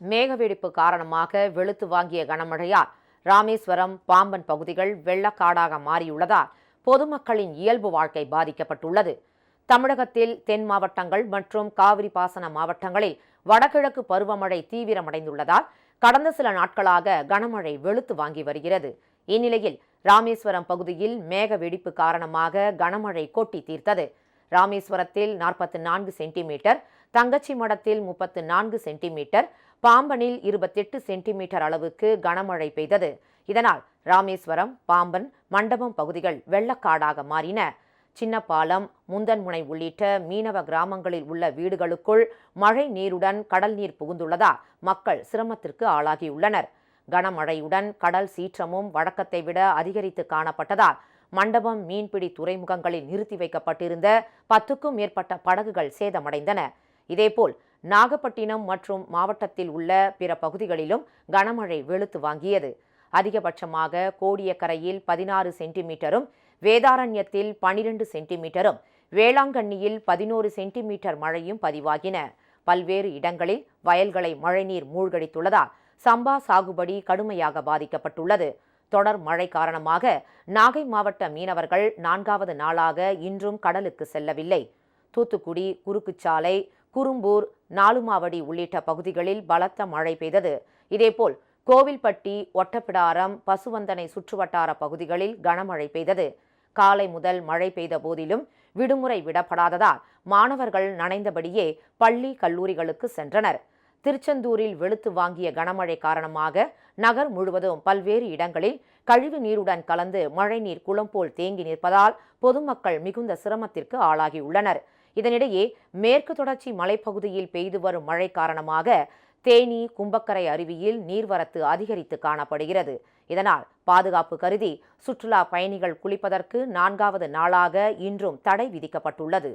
மேகவெடிப்பு காரணமாக வெளுத்து வாங்கிய கனமழையால் ராமேஸ்வரம் பாம்பன் பகுதிகள் வெள்ளக்காடாக மாறியுள்ளதால் பொதுமக்களின் இயல்பு வாழ்க்கை பாதிக்கப்பட்டுள்ளது. தமிழகத்தில் தென் மாவட்டங்கள் மற்றும் காவிரி பாசன மாவட்டங்களில் வடகிழக்கு பருவமழை தீவிரமடைந்துள்ளதால் கடந்த சில நாட்களாக கனமழை வெளுத்து வாங்கி வருகிறது. இந்நிலையில் ராமேஸ்வரம் பகுதியில் மேக வெடிப்பு காரணமாக கனமழை கொட்டி தீர்த்தது. ராமேஸ்வரத்தில் நாற்பத்தி நான்கு சென்டிமீட்டர் தங்கச்சி மடத்தில் முப்பத்து நான்கு சென்டிமீட்டர் பாம்பனில் இருபத்தெட்டு சென்டிமீட்டர் அளவுக்கு கனமழை பெய்தது. இதனால் ராமேஸ்வரம் பாம்பன் மண்டபம் பகுதிகள் வெள்ளக்காடாக மாறின. சின்னப்பாலம் முந்தன்முனை உள்ளிட்ட மீனவ கிராமங்களில் உள்ள வீடுகளுக்குள் மழை நீருடன் கடல் நீர் புகுந்துள்ளதால் மக்கள் சிரமத்திற்கு ஆளாகியுள்ளனர். கனமழையுடன் கடல் சீற்றமும் வழக்கத்தை விட அதிகரித்து காணப்பட்டதால் மண்டபம் மீன்பிடி துறைமுகங்களில் நிறுத்தி வைக்கப்பட்டிருந்த பத்துக்கும் மேற்பட்ட படகுகள் சேதமடைந்தன. இதேபோல் நாகப்பட்டினம் மற்றும் மாவட்டத்தில் உள்ள பிற பகுதிகளிலும் கனமழை வெளுத்து வாங்கியது. அதிகபட்சமாக கோடியக்கரையில் பதினாறு சென்டிமீட்டரும் வேதாரண்யத்தில் பனிரெண்டு சென்டிமீட்டரும் வேளாங்கண்ணியில் பதினோரு சென்டிமீட்டர் மழையும் பதிவாகின. பல்வேறு இடங்களில் வயல்களை மழைநீர் மூழ்கடித்துள்ளதால் சம்பா சாகுபடி கடுமையாக பாதிக்கப்பட்டுள்ளது. தொடர் மழை காரணமாக நாகை மாவட்ட மீனவர்கள் நான்காவது நாளாக இன்றும் கடலுக்கு செல்லவில்லை. தூத்துக்குடி குறுக்குச்சாலை குறும்பூர் நாலுமாவடி உள்ளிட்ட பகுதிகளில் பலத்த மழை பெய்தது. இதேபோல் கோவில்பட்டி ஒட்டப்பிடாரம் பசுவந்தனை சுற்றுவட்டார பகுதிகளில் கனமழை பெய்தது. காலை முதல் மழை பெய்த போதிலும் விடுமுறை விடப்படாததால் மாணவர்கள் நனைந்தபடியே பள்ளி கல்லூரிகளுக்கு சென்றனர். திருச்செந்தூரில் வெளுத்து வாங்கிய கனமழை காரணமாக நகர் முழுவதும் பல்வேறு இடங்களில் கழிவு நீருடன் கலந்து மழைநீர் குளம் போல் தேங்கி நிற்பதால் பொதுமக்கள் மிகுந்த சிரமத்திற்கு ஆளாகியுள்ளனர். இதனிடையே மேற்கு தொடர்ச்சி மலைப்பகுதியில் பெய்து வரும் மழை காரணமாக தேனி கும்பக்கரை அருவியில் நீர்வரத்து அதிகரித்து காணப்படுகிறது. இதனால் பாதுகாப்பு கருதி சுற்றுலா பயணிகள் குளிப்பதற்கு நான்காவது நாளாக இன்றும் தடை விதிக்கப்பட்டுள்ளது.